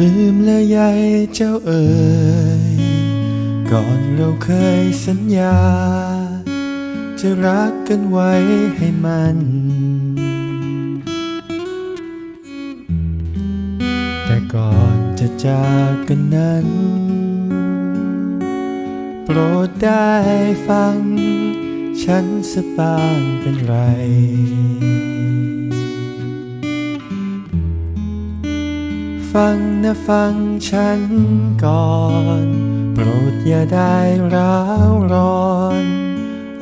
ลืมแล้วยายเจ้าเอ๋ยก่อนเราเคยสัญญา จะรักกันไว้ให้มัน ก่อนจะจากกันนั้น โปรดได้ฟัง ฉันสกบางเป็นไร ฟังนะฟังฉันก่อน โปรดอย่าได้ร้าวร้อน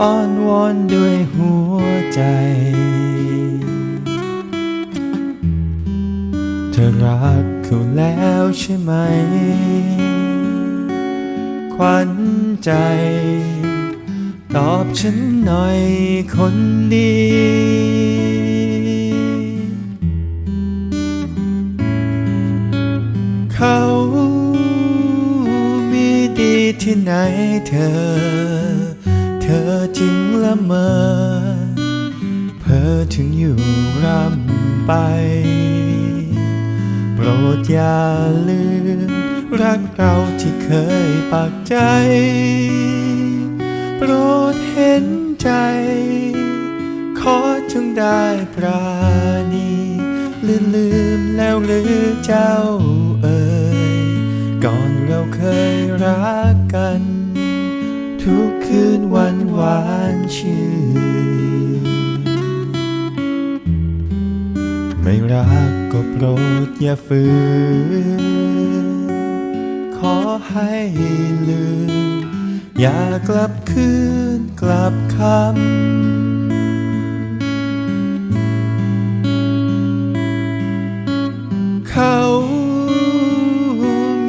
อ้อนวอนด้วยหัวใจ เธอรัก เขาแล้วใช่ไหม ขวัญใจ ตอบฉันหน่อยคนดี เขามีดีที่ไหนเธอ เธอจึงละเมอเพอถึงอยู่รำไป อย่าลืม รักเราที่เคยปักใจ โปรดเห็นใจ ขอจงได้ปราณีลืมลืมแล้วหรือเจ้าเอ่ยก่อนเราเคยรักกัน ทุกคืนวันหวานชื่น ไม่รักก็โปรดอย่าฝืน ขอให้ลืม อย่ากลับคืนกลับคำเขา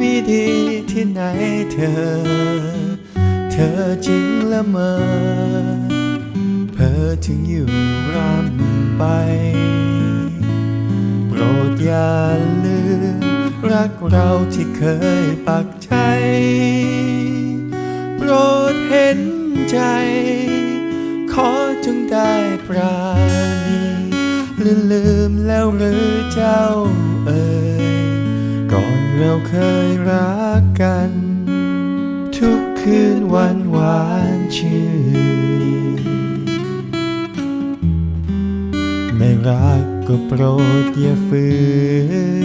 มีดีที่ไหนเธอ เธอจึงละเมอเพอถึงอยู่รำไป อย่าลืม รักเราที่เคยปักใจ โปรดเห็นใจ ขอจงได้ปราณีลืมลืมแล้วหรือเจ้าเอ่ยก่อนเราเคยรักกัน ทุกคืนวันหวานชื่น รักก็โปรดอย่าฝืน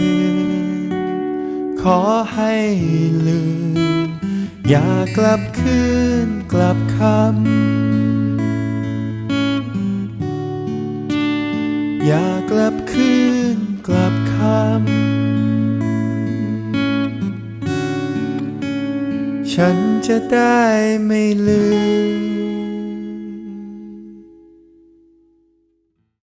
ขอให้ลืม อย่ากลับคืนกลับคำ อย่ากลับคืนกลับคำ ฉันจะได้ไม่ลืม